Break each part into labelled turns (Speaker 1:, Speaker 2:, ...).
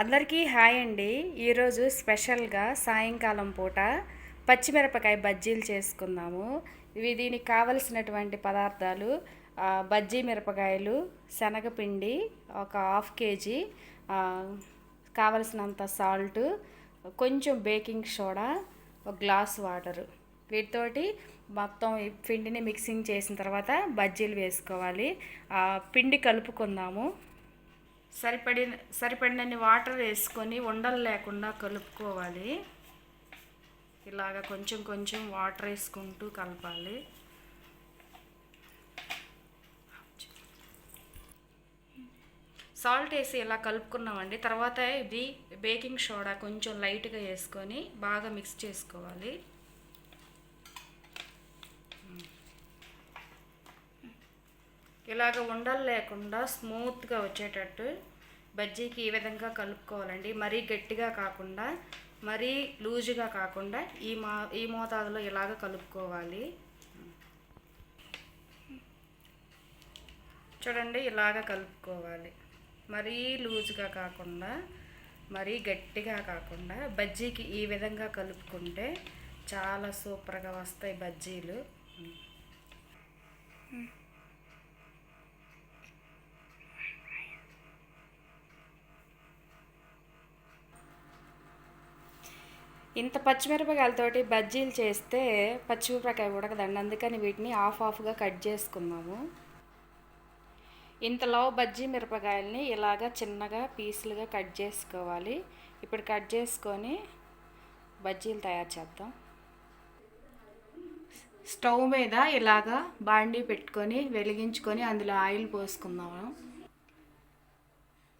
Speaker 1: అందరికీ హాయ్ అండి. ఈరోజు స్పెషల్గా సాయంకాలం పూట పచ్చిమిరపకాయ బజ్జీలు చేసుకుందాము. ఇవి దీనికి కావలసినటువంటి పదార్థాలు బజ్జీ మిరపకాయలు శనగపిండి ఒక హాఫ్ కేజీ కావలసినంత సాల్ట్ కొంచెం బేకింగ్ సోడా ఒక గ్లాస్ వాటరు. వీటితోటి మొత్తం ఈ పిండిని మిక్సింగ్ చేసిన తర్వాత బజ్జీలు వేసుకోవాలి. పిండి కలుపుకుందాము. సరిపడిన సరిపడినన్ని వాటర్ వేసుకొని ఉండలు లేకుండా కలుపుకోవాలి. ఇలాగ కొంచెం కొంచెం వాటర్ వేసుకుంటూ కలపాలి. సాల్ట్ వేసి ఇలా కలుపుకున్నామండి. తర్వాత ఇది బేకింగ్ సోడా కొంచెం లైట్గా వేసుకొని బాగా మిక్స్ చేసుకోవాలి. ఇలాగ ఉండలు లేకుండా స్మూత్గా వచ్చేటట్టు బజ్జీకి ఈ విధంగా కలుపుకోవాలండి? మరీ గట్టిగా కాకుండా మరీ లూజుగా కాకుండా ఈ మా ఈ మోతాదులో ఇలాగ కలుపుకోవాలి. చూడండి ఇలాగ కలుపుకోవాలి. మరీ లూజుగా కాకుండా మరీ గట్టిగా కాకుండా బజ్జీకి ఈ విధంగా కలుపుకుంటే చాలా సూపర్గా వస్తాయి బజ్జీలు. ఇంత పచ్చిమిరపకాయలతోటి బజ్జీలు చేస్తే పచ్చిమిరపకాయ ఉడకదండి. అందుకని వీటిని ఆఫ్ ఆఫ్గా కట్ చేసుకున్నాము ఇంతలో బజ్జీ మిరపకాయల్ని ఇలాగ చిన్నగా పీసులుగా కట్ చేసుకోవాలి. ఇప్పుడు కట్ చేసుకొని బజ్జీలు తయారు చేద్దాం. స్టవ్ మీద ఇలాగా బాండీ పెట్టుకొని వెలిగించుకొని అందులో ఆయిల్ పోసుకుందాము.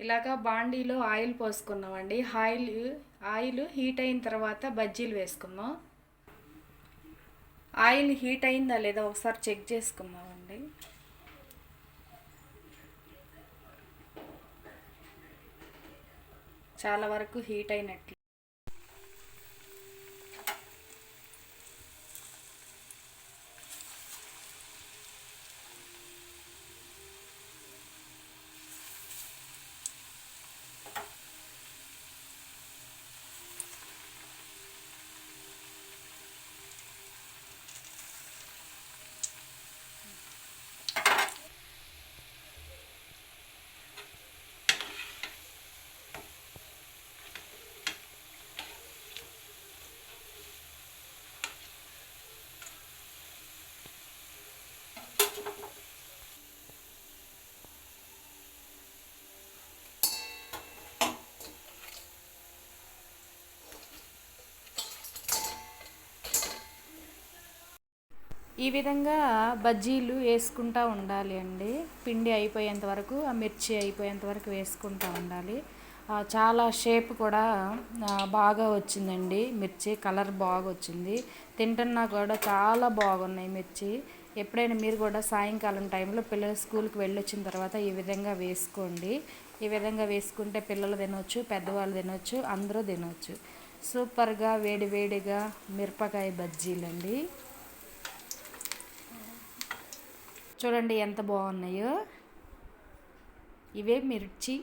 Speaker 1: ఇలాగా బాండీలో ఆయిల్ పోసుకున్నామండి. ఆయిల్ ఆయిల్ హీట్ అయిన తర్వాత బజ్జీలు వేసుకున్నాం ఆయిల్ హీట్ అయిందా లేదా ఒకసారి చెక్ చేసుకున్నామండి చాలా వరకు హీట్ అయినట్లు. ఈ విధంగా బజ్జీలు వేసుకుంటూ ఉండాలి అండి. పిండి అయిపోయేంత వరకు ఆ మిర్చి అయిపోయేంత వరకు వేసుకుంటూ ఉండాలి. చాలా షేప్ కూడా బాగా వచ్చిందండి. మిర్చి కలర్ బాగా వచ్చింది తింటున్నా కూడా చాలా బాగున్నాయి మిర్చి. ఎప్పుడైనా మీరు కూడా సాయంకాలం టైంలో పిల్లలు స్కూల్కి వెళ్ళొచ్చిన తర్వాత ఈ విధంగా వేసుకోండి. ఈ విధంగా వేసుకుంటే పిల్లలు తినొచ్చు పెద్దవాళ్ళు తినొచ్చు అందరూ తినొచ్చు. సూపర్గా వేడి వేడిగా మిరపకాయ బజ్జీలండి. చూడండి ఎంత బాగున్నాయో. ఇవే మిర్చి.